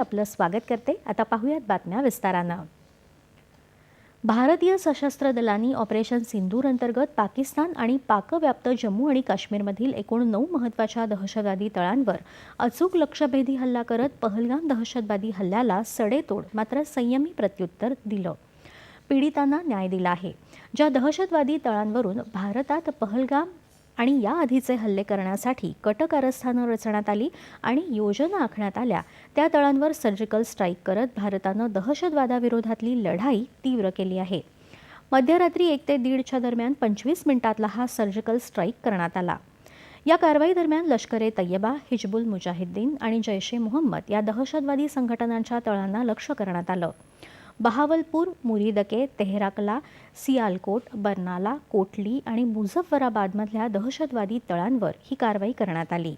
आपलं स्वागत करते. आता पाहूयात बातम्या विस्तारानं. भारतीय सशस्त्र दलांनी ऑपरेशन सिंदूर अंतर्गत पाकिस्तान आणि पाकव्याप्त जम्मू आणि काश्मीरमधील एकूण नऊ महत्त्वाच्या दहशतवादी तळांवर अचूक लक्षभेदी हल्ला करत पहलगाम दहशतवादी हल्ल्याला सडेतोड मात्र संयमी प्रत्युत्तर दिलं. पीडितांना न्याय दिला आहे. ज्या दहशतवादी तळांवरून भारतात पहलगाम आणि याआधीचे हल्ले करण्यासाठी कट कारस्थानं रचण्यात आली आणि योजना आखण्यात आल्या. त्या तळांवर सर्जिकल स्ट्राईक करत भारतानं दहशतवादाविरोधातली लढाई तीव्र केली आहे. मध्यरात्री एक ते दीडच्या दरम्यान पंचवीस मिनिटातला हा सर्जिकल स्ट्राईक करण्यात आला. या कारवाई दरम्यान लष्कर ए तय्यबा हिजबुल मुजाहिद्दीन आणि जैश ए मोहम्मद या दहशतवादी संघटनांच्या तळांना लक्ष्य करण्यात आलं. बहावलपूर मुरीदके तेहराकला सियालकोट बर्नाला कोटली आणि मुझफ्फराबादमधल्या दहशतवादी तळांवर ही कारवाई करण्यात आली.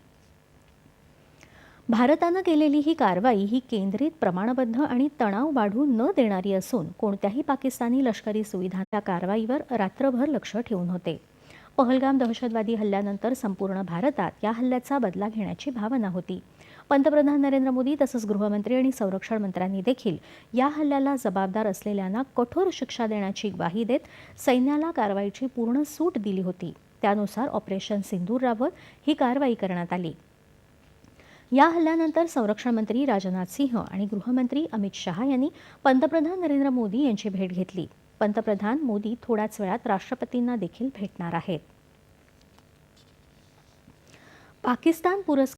भारतानं केलेली ही कारवाई ही केंद्रित प्रमाणबद्ध आणि तणाव वाढू न देणारी असून कोणत्याही पाकिस्तानी लष्करी सुविधा त्या कारवाईवर रात्रभर लक्ष ठेवून होते. पहलगाम दहशतवादी हल्ल्यानंतर संपूर्ण भारतात या हल्ल्याचा बदला घेण्याची भावना होती. पंतप्रधान नरेंद्र मोदी तसंच गृहमंत्री आणि संरक्षण मंत्र्यांनी देखील या हल्ल्याला जबाबदार असलेल्यांना कठोर शिक्षा देण्याची ग्वाही देत सैन्याला कारवाईची पूर्ण सूट दिली होती. त्यानुसार ऑपरेशन सिंदूर राबवत ही कारवाई करण्यात आली. या हल्ल्यानंतर संरक्षण मंत्री राजनाथ सिंह आणि गृहमंत्री अमित शहा यांनी पंतप्रधान नरेंद्र मोदी यांची भेट घेतली. पंतप्रधान मोदी थोड्याच वेळात राष्ट्रपतींना देखील भेटणार आहेत. पाकिस्तान पुरस्कार